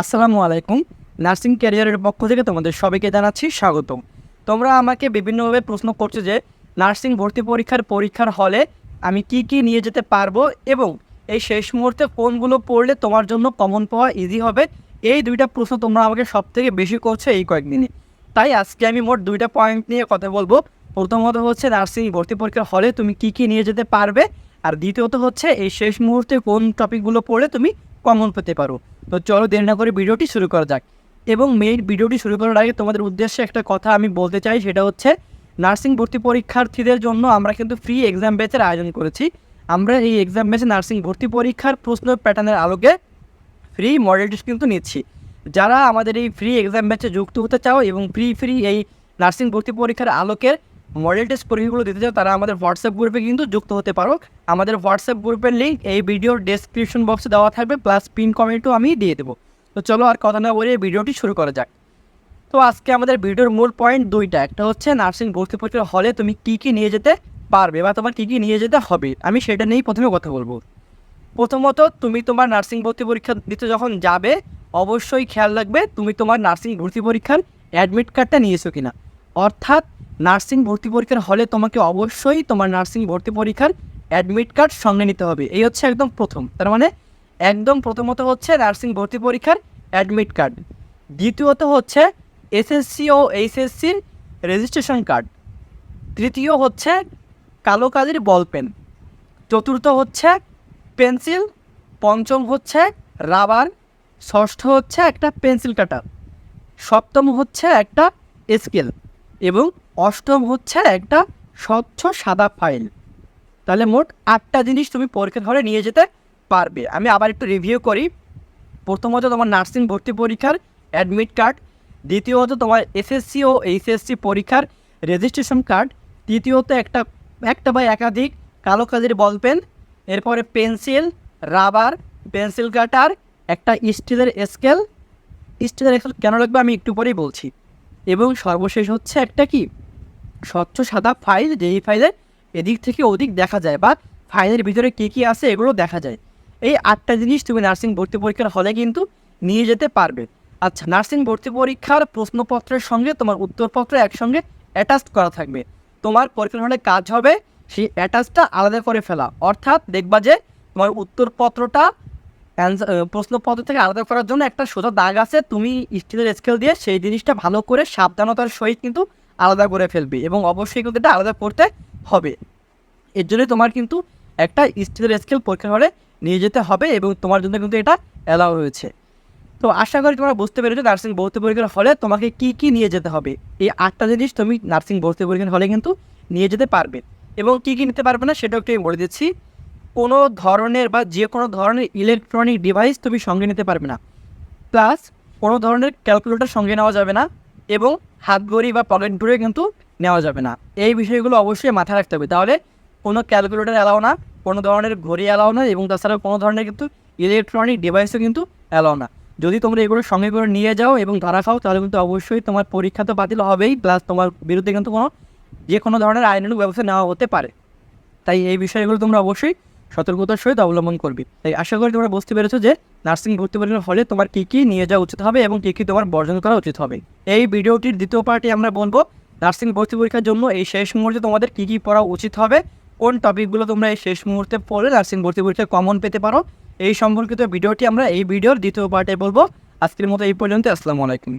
আসসালামু আলাইকুম। নার্সিং ক্যারিয়ারের পক্ষ থেকে তোমাদের সবাইকে জানাচ্ছি স্বাগতম। তোমরা আমাকে বিভিন্নভাবে প্রশ্ন করছ যে, নার্সিং ভর্তি পরীক্ষার পরীক্ষার হলে আমি কি কি নিয়ে যেতে পারব এবং এই শেষ মুহূর্তে কোনগুলো পড়লে তোমার জন্য কমন পাওয়া ইজি হবে? এই দুইটা প্রশ্ন তোমরা আমাকে সব থেকে বেশি করছ এই কয়েকদিনে। তাই আজকে আমি মোট দুইটা পয়েন্ট নিয়ে কথা বলব। প্রথমত হচ্ছে নার্সিং ভর্তি পরীক্ষার হলে তুমি কি কি নিয়ে যেতে পারবে? আর দ্বিতীয়ত হচ্ছে এই শেষ মুহূর্তে কোন টপিকগুলো পড়লে তুমি কমন পেতে পারো। তো চলো দেরি না করে ভিডিওটি শুরু করা যাক। এবং মেইন ভিডিওটি শুরু করার আগে তোমাদের উদ্দেশ্যে একটা কথা আমি বলতে চাই, সেটা হচ্ছে নার্সিং ভর্তি পরীক্ষার্থীদের জন্য আমরা কিন্তু ফ্রি এক্সাম ব্যাচের আয়োজন করেছি। আমরা এই এক্সাম ব্যাচে নার্সিং ভর্তি পরীক্ষার প্রশ্ন প্যাটার্নের আলোকে ফ্রি মডেল টেস্ট কিন্তু নিচ্ছি। যারা আমাদের এই ফ্রি এক্সাম ব্যাচে যুক্ত হতে চাও এবং ফ্রি ফ্রি এই নার্সিং ভর্তি পরীক্ষার আলোকের মডেল টেস্ট পরীক্ষাগুলো দিতে চাও, তারা আমাদের হোয়াটসঅ্যাপ গ্রুপে কিন্তু যুক্ত হতে পারো। আমাদের হোয়াটসঅ্যাপ গ্রুপের লিঙ্ক এই ভিডিওর ডেসক্রিপশন বক্সে দেওয়া থাকবে প্লাস পিন কমেন্টও আমি দিয়ে দেবো। তো চলো আর কথা না বলে ভিডিওটি শুরু করা যাক। তো আজকে আমাদের ভিডিওর মূল পয়েন্ট দুইটা। একটা হচ্ছে নার্সিং ভর্তি পরীক্ষার হলে তুমি কী কী নিয়ে যেতে পারবে বা তোমার কী কী নিয়ে যেতে হবে? আমি সেটা নিয়েই প্রথমে কথা বলব। প্রথমত, তুমি তোমার নার্সিং ভর্তি পরীক্ষা দিতে যখন যাবে, অবশ্যই খেয়াল রাখবে তুমি তোমার নার্সিং ভর্তি পরীক্ষার অ্যাডমিট কার্ডটা নিয়েছো কিনা। অর্থাৎ নার্সিং ভর্তি পরীক্ষার হলে তোমাকে অবশ্যই তোমার নার্সিং ভর্তি পরীক্ষার অ্যাডমিট কার্ড সঙ্গে নিতে হবে। এই হচ্ছে একদম প্রথম। তার মানে একদম প্রথমত হচ্ছে নার্সিং ভর্তি পরীক্ষার অ্যাডমিট কার্ড দ্বিতীয়ত হচ্ছে এসএসসি ও এইচএসসির রেজিস্ট্রেশন কার্ড তৃতীয় হচ্ছে কালো কালির বল পেন চতুর্থ হচ্ছে পেন্সিল। পঞ্চম হচ্ছে রাবার। ষষ্ঠ হচ্ছে একটা পেন্সিল কাটার সপ্তম হচ্ছে একটা স্কেল। এবং অষ্টম হচ্ছে একটা স্বচ্ছ সাদা ফাইল তাহলে মোট আটটা জিনিস তুমি পরীক্ষার হলে নিয়ে যেতে পারবে। আমি আবার একটু রিভিউ করি। প্রথমত তোমার নার্সিং ভর্তি পরীক্ষার অ্যাডমিট কার্ড দ্বিতীয়ত তোমার এসএসসি ও এইচএসসি পরীক্ষার রেজিস্ট্রেশন কার্ড তৃতীয়ত একটা একটা বা একাধিক কালো কাজের বল পেন এরপরে পেন্সিল রাবার পেন্সিল কাটার একটা স্টিলের স্কেল স্টিলের স্কেল কেন লাগবে আমি একটু পরেই বলছি। এবং সর্বশেষ হচ্ছে একটা কি? স্বচ্ছ সাদা ফাইল, যেই ফাইলে এদিক থেকে ওদিক দেখা যায় বা ফাইলের ভিতরে কী কী আছে এগুলো দেখা যায়। এই আটটা জিনিস তুমি নার্সিং ভর্তি পরীক্ষার হলে কিন্তু নিয়ে যেতে পারবে। আচ্ছা নার্সিং ভর্তি পরীক্ষার প্রশ্নপত্রের সঙ্গে তোমার উত্তরপত্র একসঙ্গে অ্যাটাচ করা থাকবে। তোমার পরীক্ষার হলে কাজ হবে সেই অ্যাটাচটা আলাদা করে ফেলা। অর্থাৎ দেখবা যে তোমার উত্তরপত্রটা অ্যান্সার প্রশ্নপত্র থেকে আলাদা করার জন্য একটা সোজা দাগ আছে। তুমি স্টিলের স্কেল দিয়ে সেই জিনিসটা ভালো করে সাবধানতার সহিত কিন্তু আলাদা করে ফেলবে এবং অবশ্যই কিন্তু এটা আলাদা করতে হবে। এর জন্য তোমার কিন্তু একটা স্টিলের স্কেল পরীক্ষা হলে নিয়ে যেতে হবে এবং তোমার জন্য কিন্তু এটা অ্যালাউ হয়েছে তো আশা করি তোমরা বুঝতে পেরেছ নার্সিং ভর্তি পরীক্ষার হলে তোমাকে কি কি নিয়ে যেতে হবে। এই আটটা জিনিস তুমি নার্সিং ভর্তি পরীক্ষার হলে কিন্তু নিয়ে যেতে পারবে এবং কি কি নিতে পারবে না সেটাও একটু আমি বলে দিচ্ছি। কোনো ধরনের বা যে কোনো ধরনের ইলেকট্রনিক ডিভাইস তুমি সঙ্গে নিতে পারবে না। প্লাস কোনো ধরনের ক্যালকুলেটর সঙ্গে নেওয়া যাবে না। এবং হাত ঘড়ি বা পকেট ঘড়ি কিন্তু নেওয়া যাবে না। এই বিষয়গুলো অবশ্যই মাথায় রাখতে হবে। তাহলে কোনো ক্যালকুলেটর অ্যালাও না, কোনো ধরনের ঘড়ি অ্যালাও না এবং তাছাড়া কোনো ধরনের কিন্তু ইলেকট্রনিক ডিভাইসও কিন্তু অ্যালাও না। যদি তোমরা এগুলো সঙ্গে করে নিয়ে যাও এবং ধরা খাও, তাহলে কিন্তু অবশ্যই তোমার পরীক্ষা তো বাতিল হবেই প্লাস তোমার বিরুদ্ধে কিন্তু কোনো যে কোনো ধরনের আইনানুগ ব্যবস্থা নেওয়া হতে পারে। তাই এই বিষয়গুলো তোমরা অবশ্যই সতর্কতার সহিত অবলম্বন করবে। তাই আশা করি তোমরা বুঝতে পেরেছ যে নার্সিং ভর্তি পরীক্ষার ফলে তোমার কী কী নিয়ে যাওয়া উচিত হবে এবং কী কী তোমার বর্জন করা উচিত হবে। এই ভিডিওটির দ্বিতীয় পার্টি আমরা বলব নার্সিং ভর্তি পরীক্ষার জন্য এই শেষ মুহূর্তে তোমাদের কী কী পড়া উচিত হবে, কোন টপিকগুলো তোমরা এই শেষ মুহূর্তে পড়লে নার্সিং ভর্তি পরীক্ষায় কমন পেতে পারো। এই সম্পর্কিত ভিডিওটি আমরা এই ভিডিওর দ্বিতীয় পার্টে বলব। আজকের মতো এই পর্যন্ত, আসসালামু আলাইকুম।